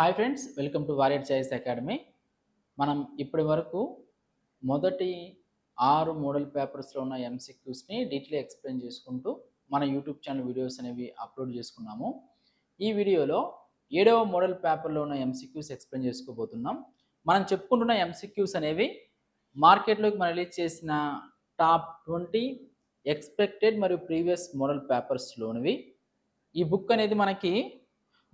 Hi friends welcome to warrior choice academy మనం ఇప్పటి వరకు మొదటి ఆరు మోడల్ పేపర్స్లో ఉన్న ఎంసీక్యూస్ని డీటెయిల్ ఎక్స్ప్లెయిన్ చేసుకుంటూ మన యూట్యూబ్ ఛానల్ వీడియోస్ అనేవి అప్లోడ్ చేసుకున్నాము. ఈ వీడియోలో ఏడవ మోడల్ పేపర్లో ఉన్న ఎంసీక్యూస్ ఎక్స్ప్లెయిన్ చేసుకోబోతున్నాం. మనం చెప్పుకుంటున్న ఎంసీక్యూస్ అనేవి మార్కెట్లోకి మనం రిలీజ్ చేసిన టాప్ ట్వంటీ ఎక్స్పెక్టెడ్ మరియు ప్రీవియస్ మోడల్ పేపర్స్లోనివి ఈ బుక్ అనేది మనకి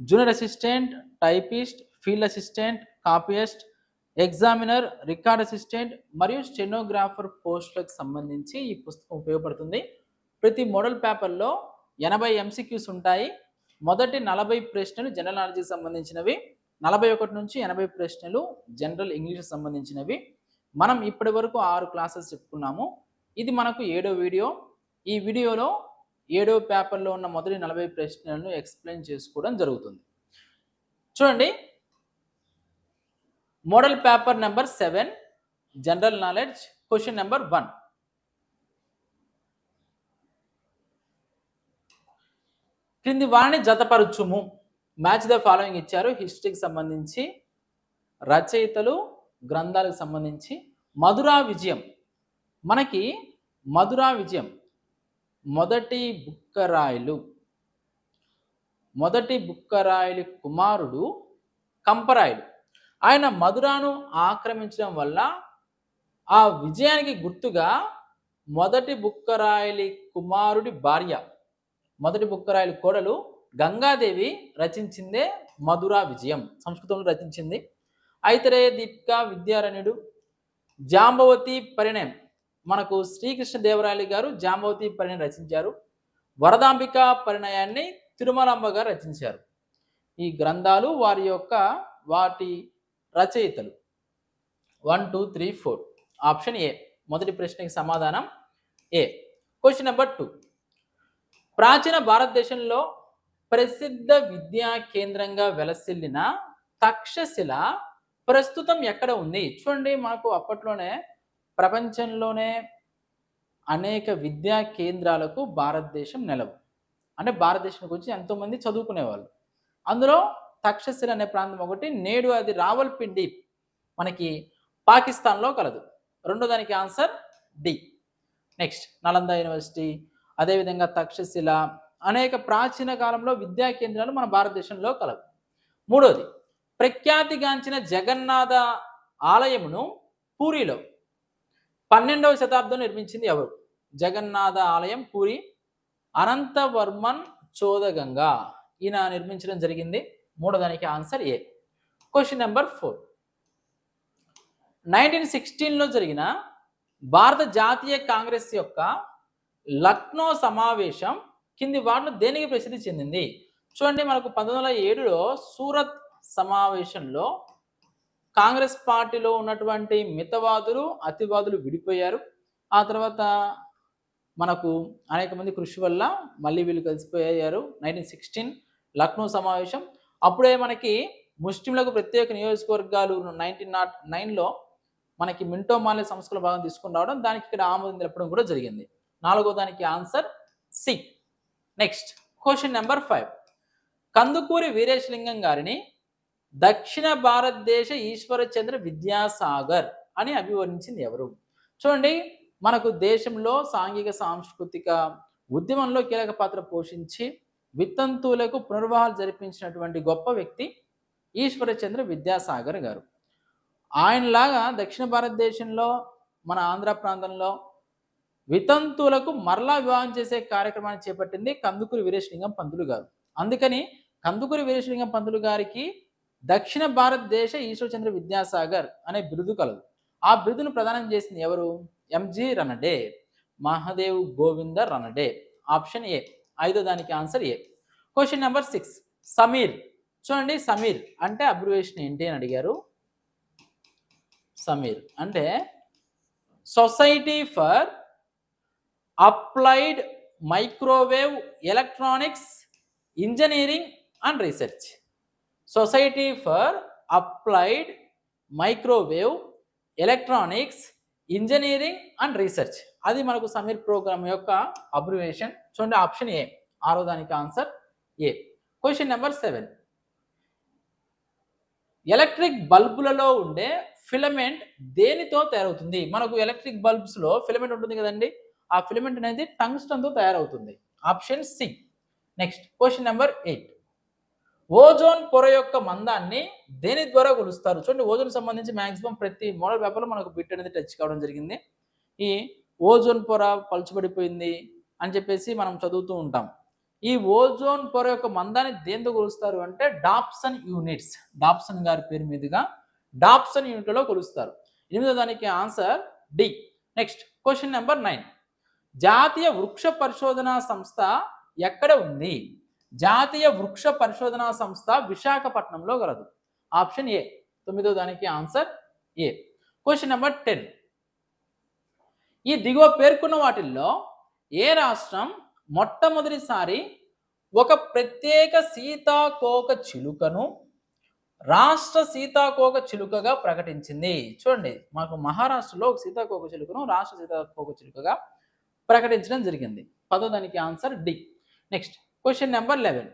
junior assistant typist field assistant copyist examiner record assistant మరియు స్టెనోగ్రాఫర్ పోస్టులకు సంబంధించి ఈ పుస్తకం ఉపయోగపడుతుంది. ప్రతి మోడల్ పేపర్లో ఎనభై ఎంసీక్యూస్ ఉంటాయి. మొదటి నలభై ప్రశ్నలు జనరల్ నాలెడ్జ్కి సంబంధించినవి. నలభై ఒకటి నుంచి ఎనభై ప్రశ్నలు జనరల్ ఇంగ్లీష్కి సంబంధించినవి. మనం ఇప్పటి వరకు ఆరు క్లాసెస్ చెప్పుకున్నాము. ఇది మనకు ఏడో వీడియో ఈ వీడియోలో ఏడో పేపర్లో ఉన్న మొదటి నలభై ప్రశ్నలను ఎక్స్ప్లెయిన్ చేసుకోవడం జరుగుతుంది. చూడండి. Model paper number seven general knowledge question number one. క్రింది వాణి జతపరచుము. మ్యాచ్ ద ఫాలోయింగ్ ఇచ్చారు. హిస్టరీకి సంబంధించి రచయితలు గ్రంథాలకు సంబంధించి. మధురా విజయం. మనకి మధురా విజయం. మొదటి బుక్కరాయలు. మొదటి బుక్కరాయలు కుమారుడు కంపరాయలు. ఆయన మధురాను ఆక్రమించడం వల్ల ఆ విజయానికి గుర్తుగా మొదటి బుక్కరాయలి కుమారుడి భార్య మొదటి బుక్కరాయలి కోడలు గంగాదేవి రచించిందే మధురా విజయం. సంస్కృతంలో రచించింది. ఐతరే దీపిక విద్యారణ్యుడు జాంబవతి పరిణయం. మనకు శ్రీకృష్ణ దేవరాయలు గారు జాంబవతి పరిణయం రచించారు. వరదాంబిక పరిణయాన్ని తిరుమలాంబ గారు రచించారు. ఈ గ్రంథాలు వారి యొక్క వాటి రచయితలు. One two three four option A మొదటి ప్రశ్నకి సమాధానం ఏ క్వశ్చన్ నెంబర్ టూ ప్రాచీన భారతదేశంలో ప్రసిద్ధ విద్యా కేంద్రంగా వెలసిల్లిన తక్షశిల ప్రస్తుతం ఎక్కడ ఉంది? చూడండి మనకు అప్పట్లోనే ప్రపంచంలోనే అనేక విద్యా కేంద్రాలకు భారతదేశం నెలవు. అంటే భారతదేశం గురించి ఎంతోమంది చదువుకునేవాళ్ళు. అందులో తక్షశిల అనే ప్రాంతం ఒకటి నేడు అది రావల్పిండి మనకి పాకిస్తాన్లో కలదు. రెండో దానికి answer D. Next Nalanda university అదేవిధంగా తక్షశిల అనేక ప్రాచీన కాలంలో విద్యా కేంద్రాలు మన భారతదేశంలో కలవు. మూడోది ప్రఖ్యాతిగాంచిన జగన్నాథ ఆలయమును పూరిలో పన్నెండవ శతాబ్దం నిర్మించింది ఎవరు? జగన్నాథ ఆలయం పూరి అనంతవర్మన్ చోదగంగా. ఈయన నిర్మించడం జరిగింది. మూడో దానికి answer A. Question number four nineteen సిక్స్టీన్లో జరిగిన భారత జాతీయ కాంగ్రెస్ యొక్క లక్నో సమావేశం కింది వాటిలో దేనికి ప్రసిద్ధి చెందింది? చూడండి మనకు పంతొమ్మిది వందల ఏడులో సూరత్ సమావేశంలో కాంగ్రెస్ పార్టీలో ఉన్నటువంటి మితవాదులు అతివాదులు విడిపోయారు. ఆ తర్వాత మనకు అనేక మంది కృషి వల్ల మళ్ళీ వీళ్ళు కలిసిపోయారు. నైన్టీన్ సిక్స్టీన్ లక్నో సమావేశం. అప్పుడే మనకి ముస్లింలకు ప్రత్యేక నియోజకవర్గాలు నైన్టీన్ నాట్ నైన్లో మనకి మింటో మాలే సంస్కృత భాగం తీసుకుని రావడం దానికి ఇక్కడ ఆమోదం తెలపడం కూడా జరిగింది. నాలుగో దానికి answer C. Next question number five. Kandukuri Veeresalingam గారిని దక్షిణ భారతదేశ ఈశ్వరచంద్ర విద్యాసాగర్ అని అభివర్ణించింది ఎవరు? చూడండి మనకు దేశంలో సాంఘిక సాంస్కృతిక ఉద్యమంలో కీలక పాత్ర పోషించి విత్తంతువులకు పునర్వాహాలు జరిపించినటువంటి గొప్ప వ్యక్తి ఈశ్వరచంద్ర విద్యాసాగర్ గారు. ఆయనలాగా దక్షిణ భారతదేశంలో మన ఆంధ్ర ప్రాంతంలో వితంతువులకు మరలా వివాహం చేసే కార్యక్రమాన్ని చేపట్టింది కందుకూరి వీరేశలింగం పంతులు గారు. అందుకని కందుకూరి వీరేశలింగం పంతులు గారికి దక్షిణ భారతదేశ ఈశ్వరచంద్ర విద్యాసాగర్ అనే బిరుదు కలదు. ఆ బిరుదును ప్రదానం చేసింది ఎవరు? MG Ranade Mahadev Govind Ranade option A. ఐదో దానికి answer A. Question number six. SAMEER. చూడండి సమీర్ అంటే అబ్రివేషన్ ఏంటి అని అడిగారు. సమీర్ అంటే society for applied microwave electronics engineering and research. Society for applied microwave electronics engineering and research. అది మనకు సమీర్ ప్రోగ్రామ్ యొక్క అబ్రివేషన్. చూడండి ఆప్షన్ ఏ. ఆరో దానికి answer A. Question number seven electric బల్బులలో ఉండే ఫిలమెంట్ దేనితో తయారవుతుంది? మనకు ఎలక్ట్రిక్ బల్బ్స్లో ఫిలమెంట్ ఉంటుంది కదండి. ఆ ఫిలమెంట్ అనేది టంగ్స్టన్తో తయారవుతుంది. Option C. Next question number eight ozone పొర యొక్క మందాన్ని దేని ద్వారా కొలుస్తారు? చూడండి ఓజోన్ సంబంధించి మాక్సిమం ప్రతి మోడల్ పేపర్లో మనకు బిట్ అనేది టచ్ కావడం జరిగింది. ఈ ఓజోన్ పొర పలుచబడిపోయింది అని చెప్పేసి మనం చదువుతూ ఉంటాం. ఈ ఓజోన్ పొర యొక్క మందాన్ని దేంతో కొలుస్తారు అంటే డాప్సన్ యూనిట్స్ డాప్సన్ గారి పేరు మీదుగా డాప్సన్ యూనిట్లలో కొలుస్తారు. ఎనిమిదో దానికి answer D next question number nine జాతీయ వృక్ష పరిశోధనా సంస్థ ఎక్కడ ఉంది? జాతీయ వృక్ష పరిశోధనా సంస్థ విశాఖపట్నంలో గలదు. Option A. తొమ్మిదో దానికి answer A. Question number ten. ఈ దిగువ పేర్కొన్న వాటిల్లో ఏ రాష్ట్రం మొట్టమొదటిసారి ఒక ప్రత్యేక సీతాకోక చిలుకను రాష్ట్ర సీతాకోక చిలుకగా ప్రకటించింది? చూడండి మాకు మహారాష్ట్రలో ఒక సీతాకోక చిలుకను రాష్ట్ర సీతాకోక చిలుకగా ప్రకటించడం జరిగింది. పదో దానికి answer D. Next question number eleven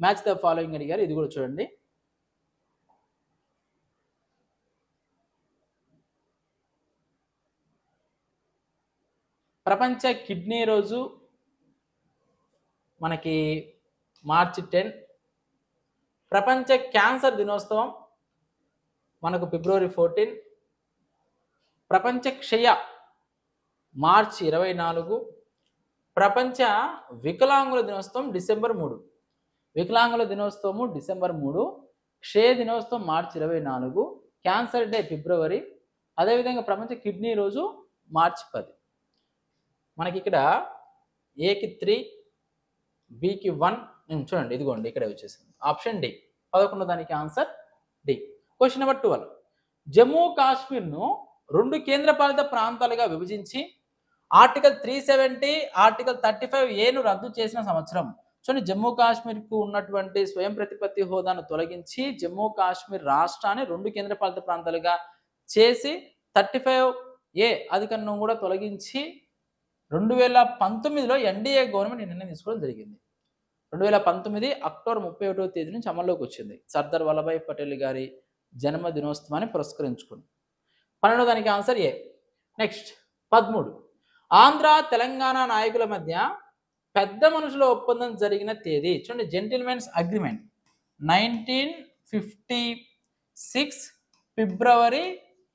match the following అడిగారు ఇది కూడా చూడండి. ప్రపంచ కిడ్నీ రోజు మనకి మార్చి టెన్. ప్రపంచ క్యాన్సర్ దినోత్సవం మనకు ఫిబ్రవరి ఫోర్టీన్. ప్రపంచ క్షయ మార్చి ఇరవై నాలుగు. ప్రపంచ వికలాంగుల దినోత్సవం డిసెంబర్ మూడు. వికలాంగుల దినోత్సవము డిసెంబర్ మూడు. క్షయ దినోత్సవం మార్చి ఇరవై నాలుగు. Cancer day February. అదేవిధంగా ప్రపంచ కిడ్నీ రోజు మార్చి పది. మనకి ఇక్కడ ఏకి త్రీ బికి వన్. చూడండి ఇదిగోండి ఇక్కడే వచ్చేసింది. Option D. పదకొండు దానికి answer D. Question number twelve. Jammu కాశ్మీర్ను రెండు కేంద్రపాలిత ప్రాంతాలుగా విభజించి article three seventy article thirty five ఏను రద్దు చేసిన సంవత్సరం. చూడండి జమ్మూ కాశ్మీర్కు ఉన్నటువంటి స్వయం ప్రతిపత్తి హోదాను తొలగించి జమ్మూ కాశ్మీర్ రాష్ట్రాన్ని రెండు కేంద్రపాలిత ప్రాంతాలుగా చేసి థర్టీ ఫైవ్ ఏ అధికరణం కూడా తొలగించి రెండు వేల పంతొమ్మిదిలో ఎన్డీఏ గవర్నమెంట్ నిర్ణయం తీసుకోవడం జరిగింది. రెండు వేల పంతొమ్మిది అక్టోబర్ ముప్పై ఒకటో తేదీ నుంచి అమల్లోకి వచ్చింది. సర్దార్ వల్లభాయ్ పటేల్ గారి జన్మ దినోత్సవాన్ని పురస్కరించుకుని పన్నెండో దానికి ఆన్సర్ ఏ. నెక్స్ట్ పదమూడు. ఆంధ్ర తెలంగాణ నాయకుల మధ్య పెద్ద మనుషుల ఒప్పందం జరిగిన తేదీ. చూడండి gentlemen's agreement nineteen fifty six February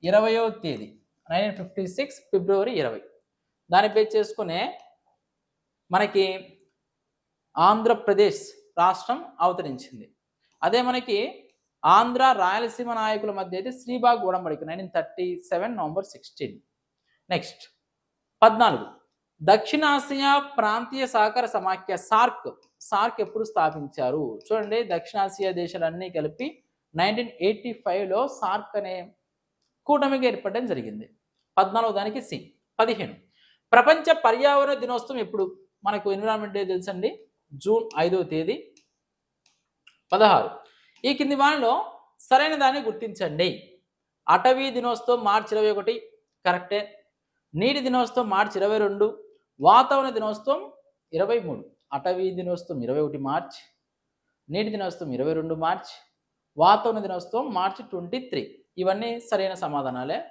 ఇరవయో తేదీ. నైన్టీన్ ఫిఫ్టీ సిక్స్ ఫిబ్రవరి ఇరవై. దాని బేస్ చేసుకునే మనకి ఆంధ్రప్రదేశ్ రాష్ట్రం అవతరించింది. అదే మనకి ఆంధ్ర రాయలసీమ నాయకుల మధ్య అయితే Sribagh ఉడంబడిక nineteen thirty seven November sixteen next పద్నాలుగు. దక్షిణాసియా ప్రాంతీయ సహకార సమాఖ్య సార్క్. సార్క్ ఎప్పుడు స్థాపించారు? చూడండి దక్షిణాసియా దేశాలన్నీ కలిపి నైన్టీన్ ఎయిటీ ఫైవ్లో సార్క్ అనే కూటమిగా ఏర్పడడం జరిగింది. పద్నాలుగు దానికి సి పదిహేను. ప్రపంచ పర్యావరణ దినోత్సవం ఎప్పుడు? మనకు ఎన్విరాన్మెంట్ డే తెలుసండి? జూన్ ఐదవ తేదీ. పదహారు. ఈ కింది వానిలో సరైన దాన్ని గుర్తించండి. అటవీ దినోత్సవం మార్చి ఇరవై ఒకటి. కరెక్టే? నీటి దినోత్సవం మార్చి ఇరవై రెండు వాతావరణ దినోత్సవం ఇరవై మూడు అటవీ దినోత్సవం ఇరవై ఒకటి మార్చ్ నీటి దినోత్సవం ఇరవై రెండు మార్చ్ వాతావరణ దినోత్సవం మార్చి ట్వంటీ త్రీ ఇవన్నీ సరైన సమాధానాలే.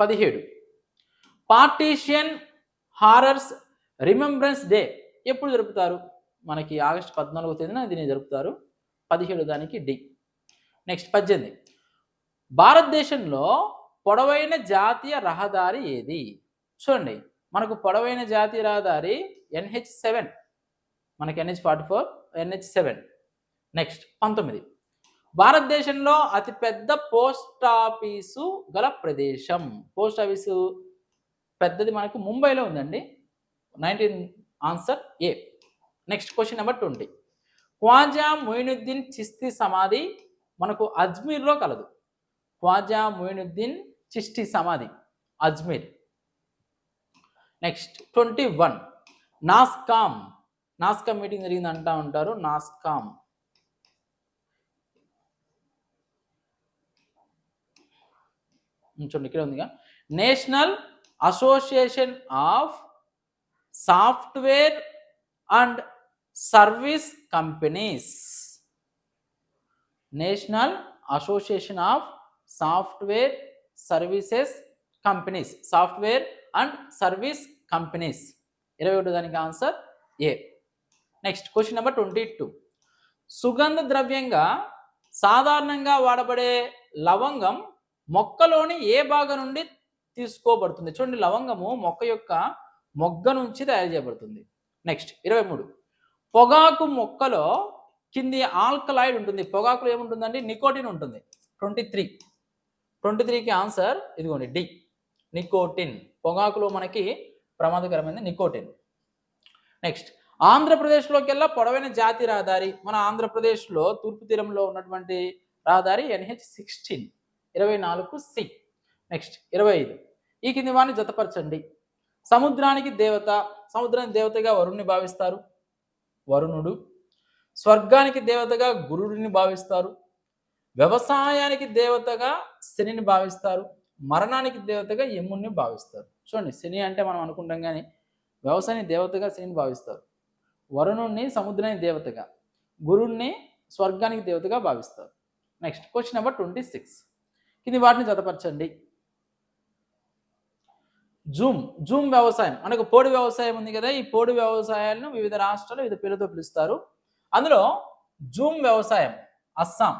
పదిహేడు. పార్టీషియన్ హారర్స్ రిమెంబరెన్స్ డే ఎప్పుడు జరుపుతారు? మనకి ఆగస్టు పద్నాలుగో తేదీన దీన్ని జరుపుతారు. పదిహేడు దానికి డి. నెక్స్ట్ పద్దెనిమిది. భారతదేశంలో పొడవైన జాతీయ రహదారి ఏది? చూడండి మనకు పొడవైన జాతీయ రహదారి ఎన్హెచ్ సెవెన్. మనకి NH forty four NH seven. Next పంతొమ్మిది. భారతదేశంలో అతిపెద్ద పోస్ట్ ఆఫీసు గల ప్రదేశం. పోస్ట్ ఆఫీసు పెద్దది మనకు ముంబైలో ఉందండి. Nineteen answer A. Next question number twenty. Khwaja Moinuddin Chishti సమాధి మనకు అజ్మీర్లో కలదు. ఖ్వాజా మొయినుద్దీన్ చిష్టి సమాధి Ajmer. Next twenty one NASSCOM. NASSCOM meeting జరిగింది అంటా ఉంటారు. నాస్కామ్. చూడండి ఇక్కడ ఉందిగా. National association of software and service companies. National association of software services companies software and service companies. ఇరవై ఒకటి దానికి answer A? Next question number twenty two. సుగంధ ద్రవ్యంగా సాధారణంగా వాడబడే లవంగం మొక్కలోని ఏ భాగం నుండి తీసుకోబడుతుంది? చూడండి లవంగము మొక్క యొక్క మొగ్గ నుంచి తయారు చేయబడుతుంది. నెక్స్ట్ ఇరవై మూడు. పొగాకు మొక్కలో కింది ఆల్కలాయిడ్ ఉంటుంది. పొగాకులో ఏముంటుందండి? నికోటిన్ ఉంటుంది. Twenty three. ట్వంటీ త్రీకి ఆన్సర్ ఇదిగోండి డి. నికోటిన్. పొగాకులో మనకి ప్రమాదకరమైనది నికోటిన్. నెక్స్ట్ ఆంధ్రప్రదేశ్లోకెల్లా పొడవైన జాతి రహదారి. మన ఆంధ్రప్రదేశ్లో తూర్పు తీరంలో ఉన్నటువంటి రహదారి ఎన్హెచ్ సిక్స్టీన్ ఇరవై నాలుగు సి. నెక్స్ట్ ఇరవై ఐదు. ఈ కింది వారిని జతపరచండి. సముద్రానికి దేవత సముద్రానికి దేవతగా వరుణ్ణి భావిస్తారు. వరుణుడు. స్వర్గానికి దేవతగా గురుడిని భావిస్తారు. వ్యవసాయానికి దేవతగా శనిని భావిస్తారు మరణానికి దేవతగా యముణ్ణి భావిస్తారు. చూడండి శని అంటే మనం అనుకుంటాం కానీ వ్యవసాయానికి దేవతగా శనిని భావిస్తారు. వరుణుణ్ణి సముద్రానికి దేవతగా గురుణ్ణి స్వర్గానికి దేవతగా భావిస్తారు. Next question number twenty six ఇది వాటిని జతపరచండి. జూమ్ జూమ్ వ్యవసాయం. మనకు పోడు వ్యవసాయం ఉంది కదా ఈ పోడు వ్యవసాయాలను వివిధ రాష్ట్రాలు వివిధ పేర్లతో పిలుస్తారు. అందులో జూమ్ వ్యవసాయం అస్సాం.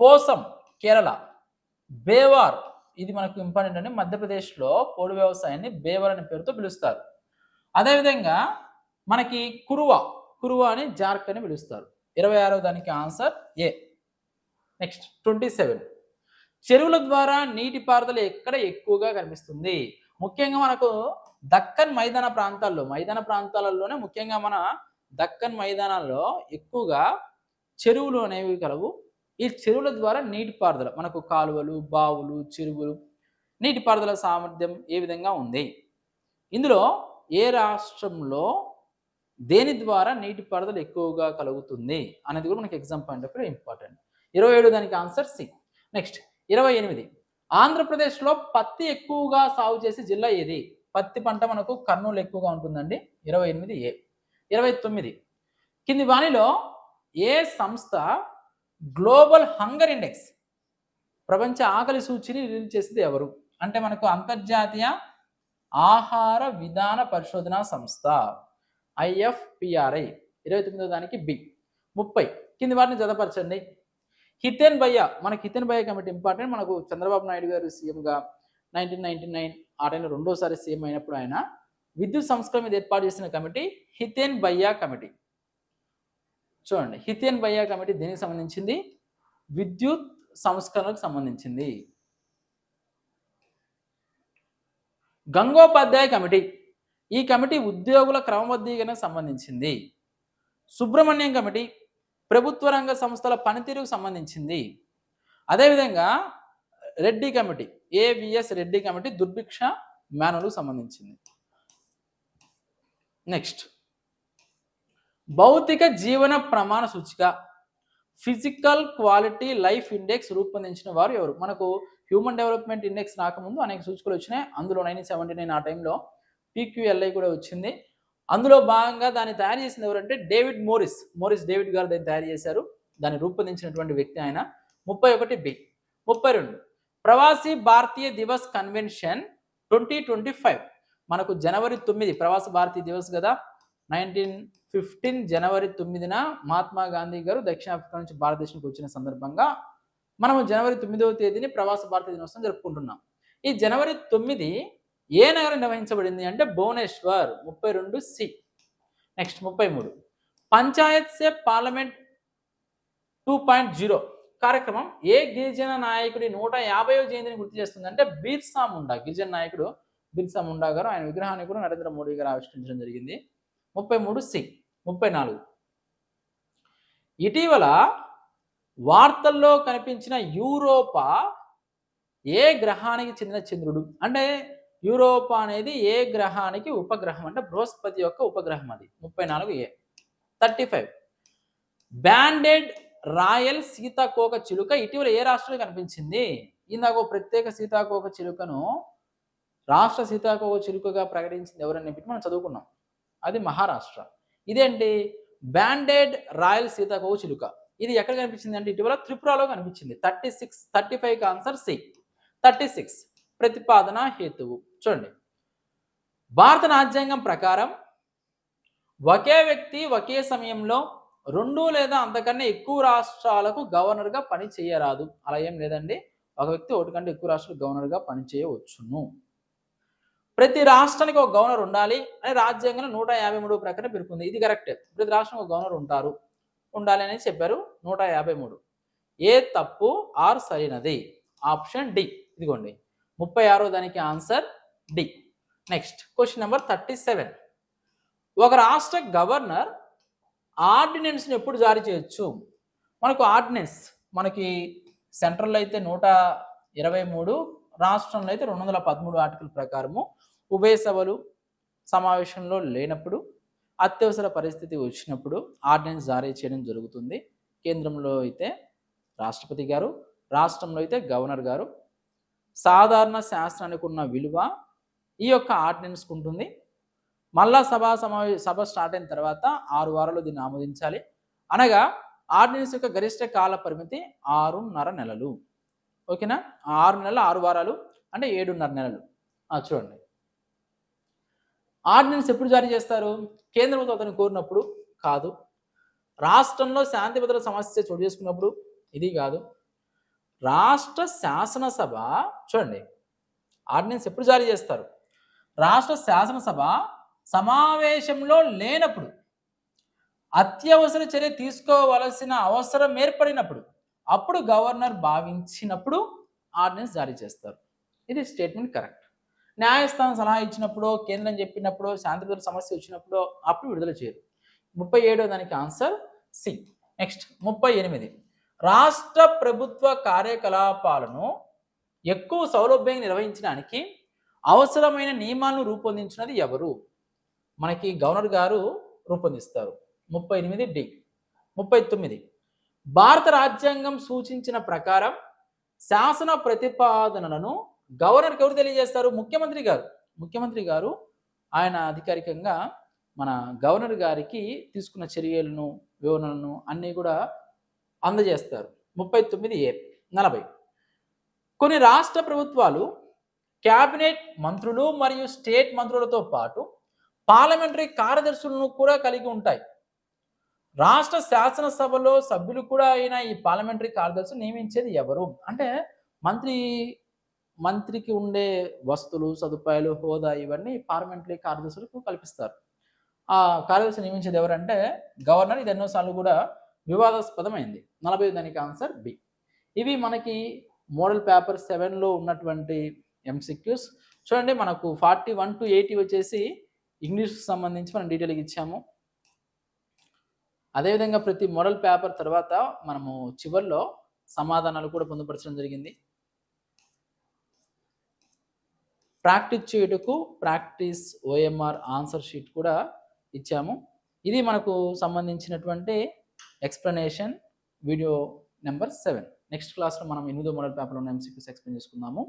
పోసం కేరళ. బేవార్ ఇది మనకు ఇంపార్టెంట్ అండి. మధ్యప్రదేశ్లో పోడు వ్యవసాయాన్ని బేవర్ అనే పేరుతో పిలుస్తారు. అదేవిధంగా మనకి కురువ కురువ అని జార్క్ అని పిలుస్తారు. ఇరవై ఆరో దానికి answer A? Next twenty seven. చెరువుల ద్వారా నీటిపారుదల ఎక్కడ ఎక్కువగా కనిపిస్తుంది? ముఖ్యంగా మనకు దక్కన్ మైదాన ప్రాంతాల్లో మైదాన ప్రాంతాలలోనే ముఖ్యంగా మన దక్కన్ మైదానాల్లో ఎక్కువగా చెరువులు అనేవి కలవు. ఈ చెరువుల ద్వారా నీటిపారుదల మనకు కాలువలు బావులు చెరువులు నీటిపారుదల సామర్థ్యం ఏ విధంగా ఉంది? ఇందులో ఏ రాష్ట్రంలో దేని ద్వారా నీటిపారుదల ఎక్కువగా కలుగుతుంది అనేది కూడా మనకి ఎగ్జామ్ పాయింట్ ఆఫ్ ఇంపార్టెంట్ ఇరవై ఏడు దానికి ఆన్సర్ సి నెక్స్ట్ ఇరవై ఎనిమిది. ఆంధ్రప్రదేశ్లో పత్తి ఎక్కువగా సాగు చేసే జిల్లా ఏది? పత్తి పంట మనకు కర్నూలు ఎక్కువగా ఉంటుందండి. ఇరవై ఎనిమిది ఏ ఇరవై తొమ్మిది. కింది వాణిలో ఏ సంస్థ గ్లోబల్ హంగర్ ఇండెక్స్ ప్రపంచ ఆకలి సూచిని రిలీజ్ చేసింది ఎవరు? అంటే మనకు అంతర్జాతీయ ఆహార విధాన పరిశోధన సంస్థ ఐఎఫ్పిఆర్ఐ. ఇరవై తొమ్మిదో దానికి బి. ముప్పై. కింది వాటిని జతపరచండి. హితేన్ భయ్య. మనకి హితేన్ భయ్య కమిటీ ఇంపార్టెంట్ మనకు చంద్రబాబు నాయుడు గారు సీఎంగా నైన్టీన్ నైన్టీ నైన్ ఆ టైంలో రెండోసారి సీఎం అయినప్పుడు ఆయన విద్యుత్ సంస్కరణ మీద ఏర్పాటు చేసిన కమిటీ హితేన్ భయ్యా కమిటీ. చూడండి. హితేన్ భయ్యా కమిటీ దేనికి సంబంధించింది? విద్యుత్ సంస్కరణకు సంబంధించింది. గంగోపాధ్యాయ కమిటీ. ఈ కమిటీ ఉద్యోగుల క్రమబద్ధీకరణకు సంబంధించింది. సుబ్రహ్మణ్యం కమిటీ ప్రభుత్వ రంగ సంస్థల పనితీరుకు సంబంధించింది. అదేవిధంగా Reddy committee AVS Reddy committee దుర్భిక్ష మ్యానులకు సంబంధించింది. నెక్స్ట్. భౌతిక జీవన ప్రమాణ సూచిక. ఫిజికల్ క్వాలిటీ లైఫ్ ఇండెక్స్ రూపొందించిన వారు ఎవరు? మనకు హ్యూమన్ డెవలప్మెంట్ ఇండెక్స్ రాకముందు అనేక సూచికలు వచ్చినాయి. అందులో నైన్టీన్ సెవెంటీ నైన్ ఆ టైంలో పీక్యూఎల్ఐ కూడా వచ్చింది. అందులో భాగంగా దాన్ని తయారు చేసింది ఎవరంటే డేవిడ్ మోరిస్ మోరిస్ డేవిడ్ గారు దాన్ని తయారు చేశారు. దాన్ని రూపొందించినటువంటి వ్యక్తి ఆయన. ముప్పై ఒకటి బి ముప్పై రెండు. Pravasi Bharatiya Divas convention twenty twenty five. మనకు జనవరి తొమ్మిది. ప్రవాస భారతీయ దివస్ కదా. నైన్టీన్ ఫిఫ్టీన్ జనవరి తొమ్మిదిన మహాత్మా గాంధీ గారు దక్షిణాఫ్రికా నుంచి భారతదేశానికి వచ్చిన సందర్భంగా మనము జనవరి తొమ్మిదవ తేదీని ప్రవాస భారత దినోత్సవం జరుపుకుంటున్నాం. ఈ జనవరి తొమ్మిది ఏ నగరం నిర్వహించబడింది అంటే భువనేశ్వర్ ముప్పై రెండు సి. నెక్స్ట్ ముప్పై మూడు. Panchayat se parliament two point zero కార్యక్రమం ఏ గిరిజన నాయకుడి నూట యాభైవ జయంతిని గుర్తు చేస్తుంది అంటే బిర్సా ముండా. గిరిజన నాయకుడు బిర్సా ముండా గారు ఆయన విగ్రహాన్ని కూడా నరేంద్ర మోడీ గారు ఆవిష్కరించడం జరిగింది. ముప్పై మూడు సి ముప్పై నాలుగు. ఇటీవల వార్తల్లో కనిపించిన యూరోపా ఏ గ్రహానికి చెందిన చంద్రుడు? అంటే యూరోపా అనేది ఏ గ్రహానికి ఉపగ్రహం? అంటే బృహస్పతి యొక్క ఉపగ్రహం అది ముప్పై నాలుగు A. Thirty five. Banded royal సీతాకోక చిలుక. ఇటీవల ఏ రాష్ట్రంలో కనిపించింది? ఇందాక ఒక ప్రత్యేక సీతాకోక చిలుకను రాష్ట్ర సీతాకోక చిలుకగా ప్రకటించింది ఎవరని చెప్పి మనం చదువుకున్నాం. అది మహారాష్ట్ర. ఇదేంటి? బ్యాండెడ్ రాయల్ సీతాకోక చిలుక. ఇది ఎక్కడ కనిపించింది అంటే ఇటీవల త్రిపురలో కనిపించింది. Thirty six thirty five answer C. Thirty six ప్రతిపాదన హేతువు. చూడండి. భారత రాజ్యాంగం ప్రకారం ఒకే వ్యక్తి ఒకే సమయంలో రెండు లేదా అంతకన్నా ఎక్కువ రాష్ట్రాలకు గవర్నర్గా పని చేయరాదు అలా ఏం లేదండి. ఒక వ్యక్తి ఒకటి కంటే ఎక్కువ రాష్ట్రాలకు గవర్నర్గా పని చేయవచ్చును ప్రతి రాష్ట్రానికి ఒక గవర్నర్ ఉండాలి అని రాజ్యాంగంలో నూట యాభై మూడు ప్రకారం పేర్కొంది. ఇది కరెక్టే ప్రతి రాష్ట్రం ఒక గవర్నర్ ఉంటారు ఉండాలి అనేది చెప్పారు నూట యాభై మూడు. ఏ తప్పు ఆర్ సరైనది? Option D. ఇదిగోండి. ముప్పై ఆరో దానికి answer D. Next question number thirty seven. ఒక రాష్ట్ర గవర్నర్ ఆర్డినెన్స్ని ఎప్పుడు జారీ చేయొచ్చు? మనకు ఆర్డినెన్స్ మనకి సెంట్రల్ అయితే నూట ఇరవై మూడు రాష్ట్రంలో అయితే రెండు వందల పదమూడు ఆర్టికల్ ప్రకారము ఉభయ సభలు సమావేశంలో లేనప్పుడు అత్యవసర పరిస్థితి వచ్చినప్పుడు ఆర్డినెన్స్ జారీ చేయడం జరుగుతుంది. కేంద్రంలో అయితే రాష్ట్రపతి గారు రాష్ట్రంలో అయితే గవర్నర్ గారు సాధారణ శాస్త్రానికి ఉన్న విలువ ఈ యొక్క ఆర్డినెన్స్కి ఉంటుంది మళ్ళా సభా సమావేశ సభ స్టార్ట్ అయిన తర్వాత ఆరు వారాలు దీన్ని ఆమోదించాలి. అనగా ఆర్డినెన్స్ యొక్క గరిష్ట కాల పరిమితి ఆరున్నర నెలలు. ఓకేనా? ఆరు నెలలు ఆరు వారాలు అంటే ఏడున్నర నెలలు. చూడండి. ఆర్డినెన్స్ ఎప్పుడు జారీ చేస్తారు? కేంద్ర ప్రభుత్వం అతను కోరినప్పుడు కాదు. రాష్ట్రంలో శాంతి భద్రత సమస్య చోటు చేసుకున్నప్పుడు ఇది కాదు. రాష్ట్ర శాసనసభ చూడండి ఆర్డినెన్స్ ఎప్పుడు జారీ చేస్తారు? రాష్ట్ర శాసనసభ సమావేశంలో లేనప్పుడు అత్యవసర చర్య తీసుకోవలసిన అవసరం ఏర్పడినప్పుడు అప్పుడు గవర్నర్ భావించినప్పుడు ఆర్డినెన్స్ జారీ చేస్తారు. ఇది స్టేట్మెంట్ కరెక్ట్. న్యాయస్థానం సలహా ఇచ్చినప్పుడు కేంద్రం చెప్పినప్పుడు శాంతి భద్రత సమస్య వచ్చినప్పుడు అప్పుడు విడుదల చేయరు. ముప్పై ఏడో దానికి ఆన్సర్ సి. నెక్స్ట్ ముప్పై ఎనిమిది. రాష్ట్ర ప్రభుత్వ కార్యకలాపాలను ఎక్కువ సౌలభ్యంగా నిర్వహించడానికి అవసరమైన నియమాలను రూపొందించినది ఎవరు? మనకి గవర్నర్ గారు రూపొందిస్తారు. ముప్పై ఎనిమిది డి. ముప్పై తొమ్మిది. భారత రాజ్యాంగం సూచించిన ప్రకారం శాసన ప్రతిపాదనలను గవర్నర్కి ఎవరు తెలియజేస్తారు? ముఖ్యమంత్రి గారు. ముఖ్యమంత్రి గారు ఆయన అధికారికంగా మన గవర్నర్ గారికి తీసుకున్న చర్యలను వివరణలను అన్నీ కూడా అందజేస్తారు. ముప్పై తొమ్మిది ఏ నలభై. కొన్ని రాష్ట్ర ప్రభుత్వాలు క్యాబినెట్ మంత్రులు మరియు స్టేట్ మంత్రులతో పాటు పార్లమెంటరీ కార్యదర్శులను కూడా కలిగి ఉంటాయి. రాష్ట్ర శాసనసభలో సభ్యులు కూడా అయిన ఈ పార్లమెంటరీ కార్యదర్శులు నియమించేది ఎవరు? అంటే మంత్రి మంత్రికి ఉండే వస్తువులు సదుపాయాలు హోదా ఇవన్నీ పార్లమెంటరీ కార్యదర్శులకు కల్పిస్తారు. ఆ కార్యదర్శి నియమించేది ఎవరంటే గవర్నర్. ఇది ఎన్నోసార్లు కూడా వివాదాస్పదమైంది. నలభై దానికి ఆన్సర్ బి. ఇవి మనకి మోడల్ పేపర్ సెవెన్లో ఉన్నటువంటి ఎంసిక్యూస్. చూడండి మనకు ఫార్టీ వన్ టు ఎయిటీ వచ్చేసి ఇంగ్లీష్కి సంబంధించి మనం డీటెయిల్గా ఇచ్చాము. అదేవిధంగా ప్రతి మోడల్ పేపర్ తర్వాత మనము చివరిలో సమాధానాలు కూడా పొందుపరచడం జరిగింది. ప్రాక్టీస్ చేయుటకు ప్రాక్టీస్ ఓఎంఆర్ ఆన్సర్ షీట్ కూడా ఇచ్చాము. ఇది మనకు సంబంధించినటువంటి explanation video number seven. Next క్లాస్లో మనం ఎనిమిదో మోడల్ పేపర్లో ఉన్న ఎంసీక్యూస్ ఎక్స్ప్లెయిన్ చేసుకుందాము.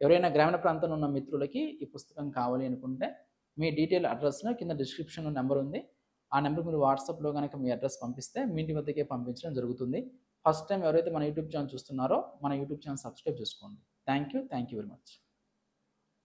ఎవరైనా గ్రామీణ ప్రాంతంలో ఉన్న మిత్రులకి ఈ పుస్తకం కావాలి అనుకుంటే మీ డీటెయిల్ అడ్రస్ను కింద డిస్క్రిప్షన్లో నెంబర్ ఉంది. ఆ నెంబర్కి మీరు వాట్సాప్లో కనుక మీ అడ్రస్ పంపిస్తే మీ ఇంటి వద్దకే పంపించడం జరుగుతుంది. ఫస్ట్ టైం ఎవరైతే మన యూట్యూబ్ ఛానల్ చూస్తున్నారో మన యూట్యూబ్ ఛానల్ సబ్స్క్రైబ్ చేసుకోండి. Thank you thank you very much.